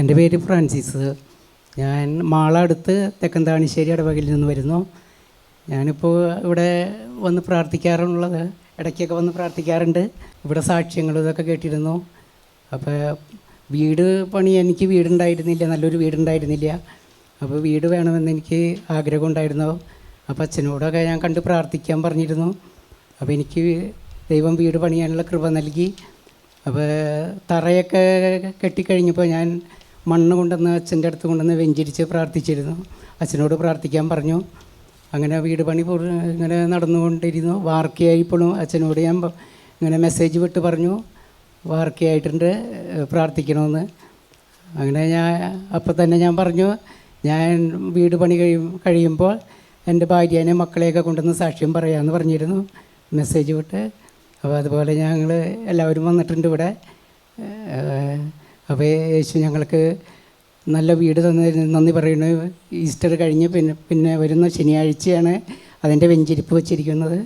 എന്റെ പേര് ഫ്രാൻസിസ്. ഞാൻ മാള അടുത്ത് തെക്കന്താണിശ്ശേരി ഇടവകയിൽ നിന്ന് വരുന്നു. ഞാനിപ്പോൾ ഇവിടെ വന്ന് പ്രാർത്ഥിക്കാറുള്ളത് ഇടയ്ക്കൊക്കെ വന്ന് പ്രാർത്ഥിക്കാറുണ്ട്. ഇവിടെ സാക്ഷ്യങ്ങൾ ഇതൊക്കെ കേട്ടിരുന്നു. അപ്പോൾ വീട് പണി എനിക്ക് വീടുണ്ടായിരുന്നില്ല നല്ലൊരു വീടുണ്ടായിരുന്നില്ല. അപ്പോൾ വീട് വേണമെന്ന് എനിക്ക് ആഗ്രഹം ഉണ്ടായിരുന്നു. അപ്പോൾ അച്ഛനോടൊക്കെ ഞാൻ കണ്ട് പ്രാർത്ഥിക്കാൻ പറഞ്ഞിരുന്നു. അപ്പോൾ എനിക്ക് ദൈവം വീട് പണിയാനുള്ള കൃപ നൽകി. അപ്പോൾ തറയൊക്കെ കെട്ടിക്കഴിഞ്ഞപ്പോൾ ഞാൻ മണ്ണ് കൊണ്ടുവന്ന് അച്ഛന്റെ അടുത്ത് കൊണ്ടുവന്ന് വെഞ്ചരിച്ച് പ്രാർത്ഥിച്ചിരുന്നു. അച്ഛനോട് പ്രാർത്ഥിക്കാൻ പറഞ്ഞു. അങ്ങനെ വീട് പണി ഇങ്ങനെ നടന്നുകൊണ്ടിരുന്നു. വാർക്കയായിപ്പോഴും അച്ഛനോട് ഞാൻ ഇങ്ങനെ മെസ്സേജ് വിട്ട് പറഞ്ഞു. വാർക്കയായിട്ടുണ്ട് പ്രാർത്ഥിക്കണമെന്ന്. അങ്ങനെ ഞാൻ അപ്പോൾ തന്നെ ഞാൻ പറഞ്ഞു ഞാൻ വീട് പണി കഴിയും കഴിയുമ്പോൾ എന്റെ ഭാര്യേനെ മക്കളെയൊക്കെ കൊണ്ടുവന്ന് സാക്ഷ്യം പറയാമെന്ന് പറഞ്ഞിരുന്നു. മെസ്സേജ് വിട്ട്. അപ്പോൾ അതുപോലെ ഞങ്ങൾ എല്ലാവരും വന്നിട്ടുണ്ട് ഇവിടെ. അപ്പോൾ യേശു ഞങ്ങൾക്ക് നല്ല വീട് തന്നതിന് നന്ദി പറയുന്നു. ഈസ്റ്റർ കഴിഞ്ഞ് പിന്നെ പിന്നെ വരുന്ന ശനിയാഴ്ചയാണ് അതിന്റെ വെഞ്ചിരിപ്പ് വെച്ചിരിക്കുന്നത്.